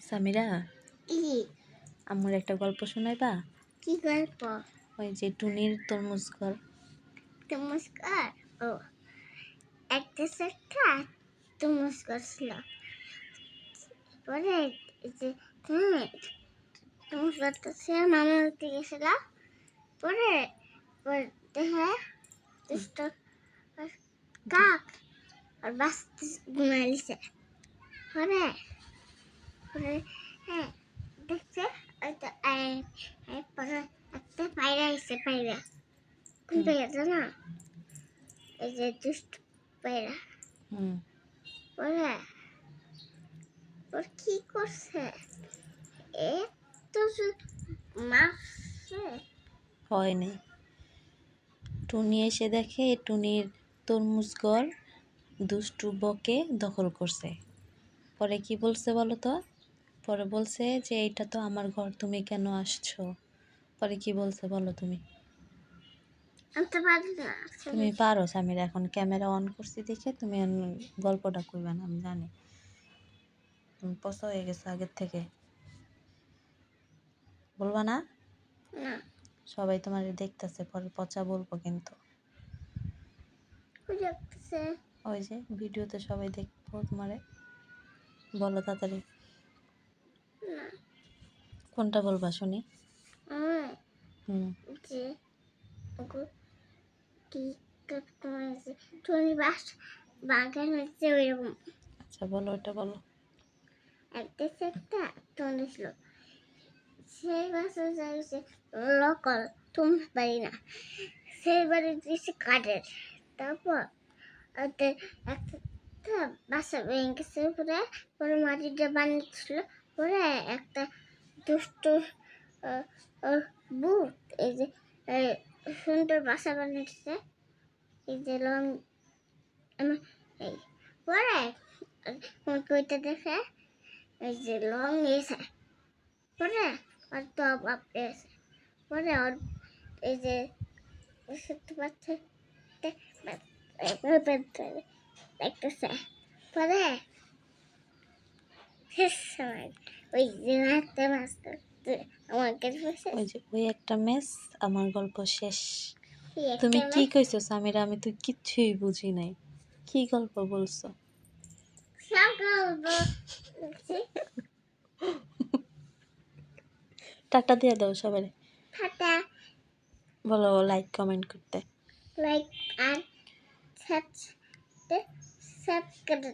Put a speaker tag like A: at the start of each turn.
A: সামিরা? আমার একটা গল্প শোনাইবা?
B: কি গল্প?
A: ওই যে টুনির তরমুজ ঘর।
B: নমস্কার ও। একটা একটা নমস্কার ছিল। পরে যে হ্যাঁ নমস্কার তো সে মামা উঠে গেছিল পরে পরে দেখে কাক আর বাস্তি ঘুমাইছে পরে পরে হ্যাঁ দেখছে ওই তো আই- আই পরে একটা পায়রা এসে পায়রা। কোন পায়রা জানো এই যে দুষ্ট পায়রা। পরে ওর কি করছে? এত মারছে।
A: হয় নাই। টুনি এসে দেখে টুনির তরমুজ ঘর দুষ্টু বকে দখল করছে। পরে কি বলছে বলো তো? পরে বলছে যে এটা তো আমার ঘর তুমি কেন আসছো? পরে কি বলছে বলো তুমি?
B: না
A: তুমি পারো সামির এখন ক্যামেরা অন করছি দেখে তুমি গল্পটা কইবা না আমি জানি। তুমি পচা হয়ে গেছো আগের থেকে। বলবা না? সবাই তোমার দেখতেছে পরে পচা বলব কিন্তু।
B: ওই
A: যে ভিডিওতে সবাই দেখব তোমারে। বলো তাড়াতাড়ি। কোনটা বলবা শুনি? হুম।
B: যে বাস বাগান হচ্ছে ওইরকম।
A: আচ্ছা বলো ওটা বলো।
B: একটা একটা টনে ছিল। সেই বাসে যাইছে লোকাল তুমি পারি না। সেই বাড়ি দিয়েছে কাঠের। তারপর একটা বাসা ভেঙে গেছে পরে পরে মাটিটা বানিয়েছিল। পরে একটা দুষ্ট আহ, এই যে সুন্দর বাসা বানিয়েছে এই যে লং এই পরে বইটা দেখে এই যে লং এসে পরে আর তো এসে পরে ওর এই যে সত্যি পাচ্ছে দেখতেছে পরে ওই মারতে মারতে আমার কাছে
A: ওই একটা মেস আমার গল্প শেষ। তুমি কি কইছো সামিরা? আমি তো কিচ্ছুই বুঝি নাই। কি গল্প বলছো? টাটা দিয়ে দাও সবাই।
B: টাটা।
A: বলো লাইক কমেন্ট করতে।
B: লাইক আর সাবস্ক্রাইব